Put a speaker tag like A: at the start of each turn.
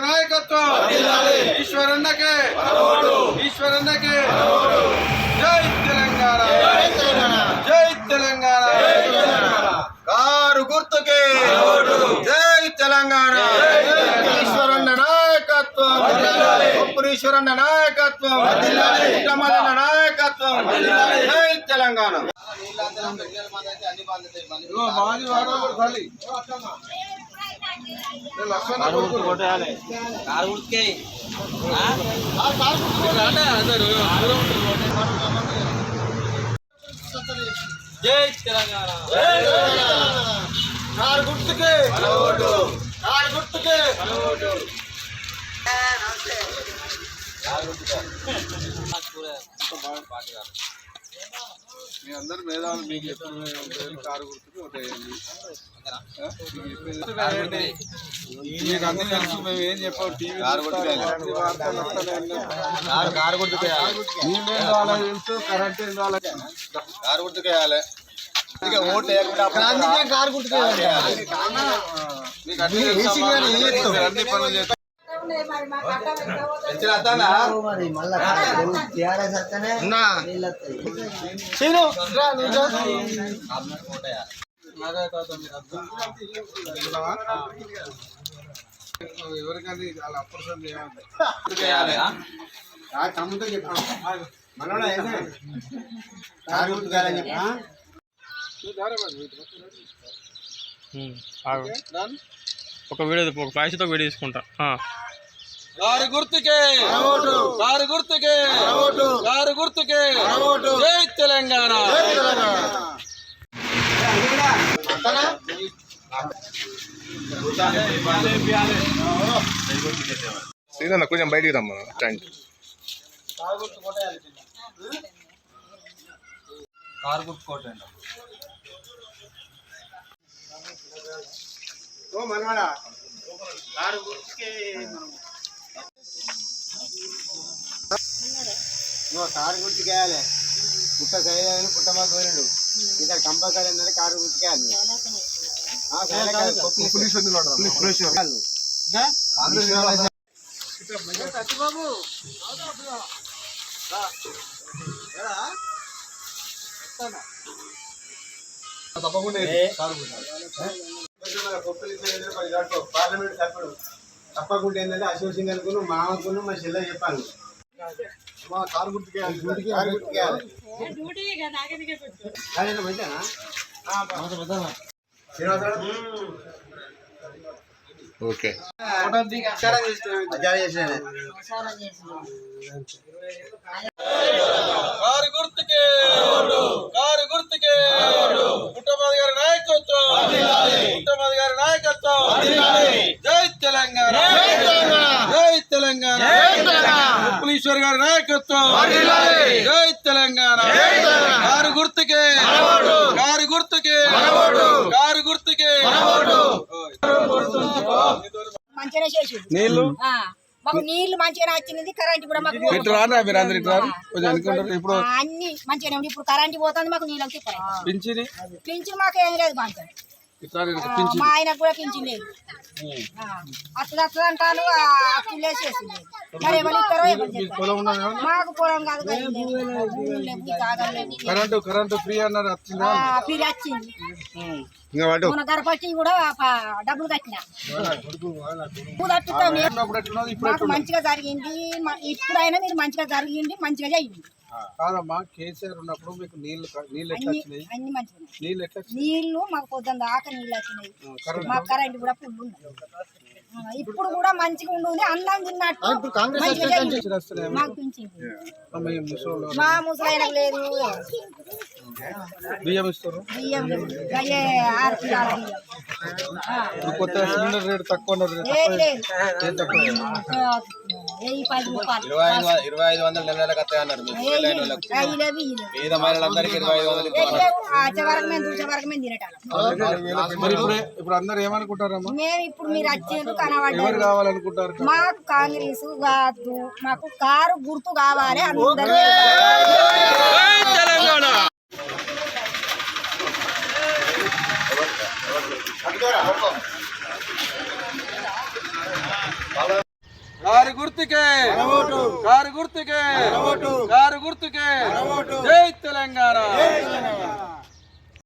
A: నాయకత్వం. ఈశ్వరన్నకే. ఈశ్వరన్నకే. జై తెలంగాణ. జై తెలంగాణ.
B: కారు గుర్తుకే. జై తెలంగాణ. ఈశ్వరన్న నాయకత్వం. ఉప్పురీశ్వరన్న నాయకత్వం. ఉత్తమన్న నాయకత్వం. జై తెలంగాణ.
A: వాడకూడదు తల్లి ఏ లక్ష్మణ కొడుకు. రాండి, అందరూ. దూరం ఉంటుంది.
B: కారు గుర్తుకే కారు గుర్తుకే
A: మీ అందరు మేధావులు మీకు ఎప్పుడు కారు గుర్తుకు ఒకటేయండి మీకు అన్ని తెలుసు మేము ఏం చెప్పాం? టీవీ.
B: కారు గుర్తుకే.
A: నీళ్ళు కావాలో తెలుసు కరెంట్ ఏం కావాలో
B: కారు గుర్తుకేయాలి ఇక ఓటు అందుకే కారు గుర్తుకేయాలి
A: మీకు అన్ని తెలుసు అమ్మా. మీరు అన్ని పనులు ఎవరికని అలా అప్రసం చేయాలి
B: తమ్ముతో చెప్పాను మనోడా ఏంటి? కారు గుర్తుకేయాలని చెప్పా?
C: ఒక వీడియో ఒక ఫ్లాష్తో వీడియో తీసుకుంటా. ఆ.
A: కారు గుర్తుకే. గుర్తుకే. గుర్తుకే. జై తెలంగాణ.
C: శ్రీనన్న కొంచెం బయటికి రమ్మను. థ్యాంక్ యూ
B: కారు గుర్తుకోటండి ఓ మనవాడా కారు గుర్తుకే నువ్వు కారు గుర్తుకేయాలి. పుట్ట సైదాన్ని పుట్టమా కోరిండు ఇక్కడ కంపల్సరీ ఏంటంటే కారు గుర్తుకేయాలి ఆ, సరే పార్లమెంట్ సభ్యుడు. తప్పకుండా ఏంటంటే అశోక్ సింగ్ అనుకును మామకును మా చెల్లె చెప్పాను మా కారు గుర్తుకే కారు గుర్తుకే మంచిగా
C: ఓకే.
A: కారు గుర్తుకే కారు గుర్తుకే పుట్టమది గారి నాయకత్వం పుట్టమది గారి నాయకత్వం జై తెలంగాణ జై తెలంగాణ ఉప్పులీశ్వర్ గారి నాయకత్వం. జై తెలంగాణ. కారు గుర్తుకే. కారు గుర్తుకే. కారు గుర్తుకే. నీళ్ళు?
D: మాకు నీళ్ళు మంచిగానే వచ్చింది కరెంట్ కూడా మాకు
A: ఇటు రానా మీరు అందరు ఇటు రారు? కొంచెం అనుకుంటారు ఇప్పుడు
D: అన్ని మంచిగానే ఉంది. ఇప్పుడు కరెంట్ పోతుంది మాకు నీళ్ళు
A: పింఛని?
D: పింఛన్ మాకు ఏం లేదు మంచిగా. మా కూడా పింఛన్ లేదు అట్లా అట్లా అంటాను అప్పులు వేసేసింది మరి ఎవరు ఇస్తారో ఎవరు చేస్తారో.
A: పొలం ఉన్నది? కదా?
D: మాకు పొలం కాదు.
A: కరెంటు కరెంటు ఫ్రీ అన్నారు వచ్చిందా?
D: మన కూడా డబ్బులు కట్టిన.
A: ఇప్పుడు
D: మాకు మంచిగా జరిగింది. మ- ఇప్పుడైనా మీరు మంచిగా జరిగింది మంచిగా చేయండి.
A: కాదమ్మా కేసీఆర్ ఉన్నప్పుడు మీకు నీళ్ళు నీళ్ళు ఎట్లా వచ్చినాయి?
D: అన్ని మంచిగా ఉన్నాయి.
A: నీళ్ళు ఎట్లా
D: నీళ్ళు మాకు పొద్దున్న దాకా నీళ్ళు వచ్చినాయి. మాకు కరెంట్ కూడా ఫుల్ ఇప్పుడు కూడా మంచిగా ఉండి అన్నం తిన్నట్టు
A: మీ
D: మా ముసలాయనకు లేదు.
A: బియ్యం ఇస్తారు? కొత్త సిలిండర్ రేటు తక్కువ
B: ఇరవై ఐదు వందల నెలలకు వస్తాయి అన్నారు. పేద మహిళలందరికీ ఇరవై ఐదు వందలు
A: ఇప్పుడు ఇప్పుడు అందరు ఏమనుకుంటారమ్మా
D: మేము ఇప్పుడు మీరు కనబడ్డారు
A: కావాలనుకుంటారు
D: మాకు కాంగ్రెస్ కాదు మాకు కారు గుర్తు కావాలి అందరూ
A: కారు గుర్తుకే. కారు గుర్తుకే. కారు గుర్తుకే. జై తెలంగాణ.